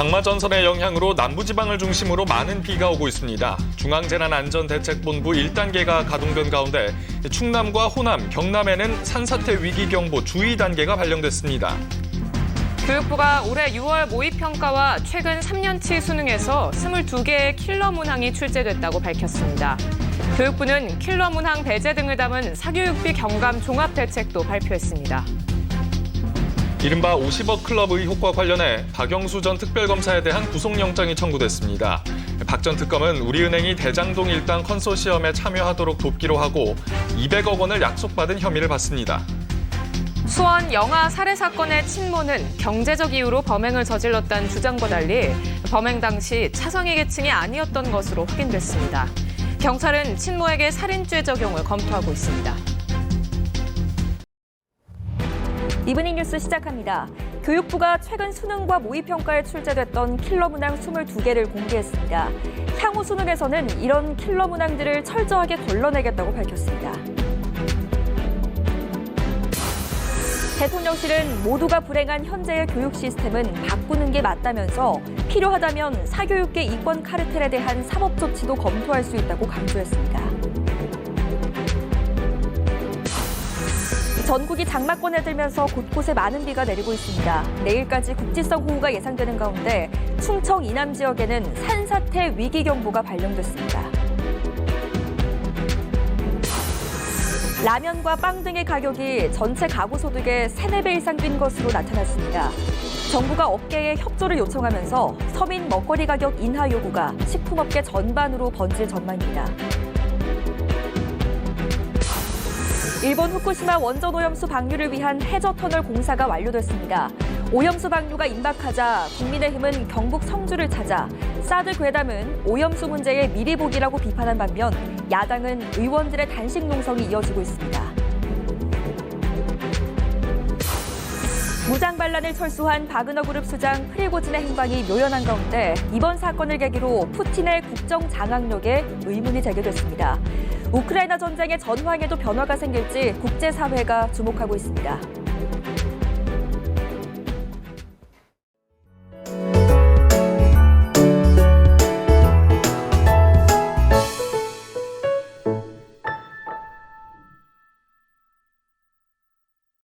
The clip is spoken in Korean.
장마 전선의 영향으로 남부지방을 중심으로 많은 비가 오고 있습니다. 중앙재난안전대책본부 1단계가 가동된 가운데 충남과 호남, 경남에는 산사태 위기경보 주의 단계가 발령됐습니다. 교육부가 올해 6월 모의평가와 최근 3년치 수능에서 22개의 킬러 문항이 출제됐다고 밝혔습니다. 교육부는 킬러 문항 배제 등을 담은 사교육비 경감 종합대책도 발표했습니다. 이른바 50억 클럽 의혹과 관련해 박영수 전 특별검사에 대한 구속영장이 청구됐습니다. 박 전 특검은 우리은행이 대장동 일당 컨소시엄에 참여하도록 돕기로 하고 200억 원을 약속받은 혐의를 받습니다. 수원 영아 살해 사건의 친모는 경제적 이유로 범행을 저질렀다는 주장과 달리 범행 당시 차성의 계층이 아니었던 것으로 확인됐습니다. 경찰은 친모에게 살인죄 적용을 검토하고 있습니다. 이브닝 뉴스 시작합니다. 교육부가 최근 수능과 모의평가에 출제됐던 킬러 문항 22개를 공개했습니다. 향후 수능에서는 이런 킬러 문항들을 철저하게 걸러내겠다고 밝혔습니다. 대통령실은 모두가 불행한 현재의 교육 시스템은 바꾸는 게 맞다면서 필요하다면 사교육계 이권 카르텔에 대한 사법 조치도 검토할 수 있다고 강조했습니다. 전국이 장마권에 들면서 곳곳에 많은 비가 내리고 있습니다. 내일까지 국지성 호우가 예상되는 가운데 충청 이남 지역에는 산사태 위기 경보가 발령됐습니다. 라면과 빵 등의 가격이 전체 가구 소득의 3, 4배 이상 뛴 것으로 나타났습니다. 정부가 업계에 협조를 요청하면서 서민 먹거리 가격 인하 요구가 식품업계 전반으로 번질 전망입니다. 일본 후쿠시마 원전 오염수 방류를 위한 해저 터널 공사가 완료됐습니다. 오염수 방류가 임박하자 국민의힘은 경북 성주를 찾아 사드 괴담은 오염수 문제의 미리 보기라고 비판한 반면 야당은 의원들의 단식 농성이 이어지고 있습니다. 무장 반란을 철수한 바그너 그룹 수장 프리고진의 행방이 묘연한 가운데 이번 사건을 계기로 푸틴의 국정 장악력에 의문이 제기됐습니다. 우크라이나 전쟁의 전황에도 변화가 생길지 국제사회가 주목하고 있습니다.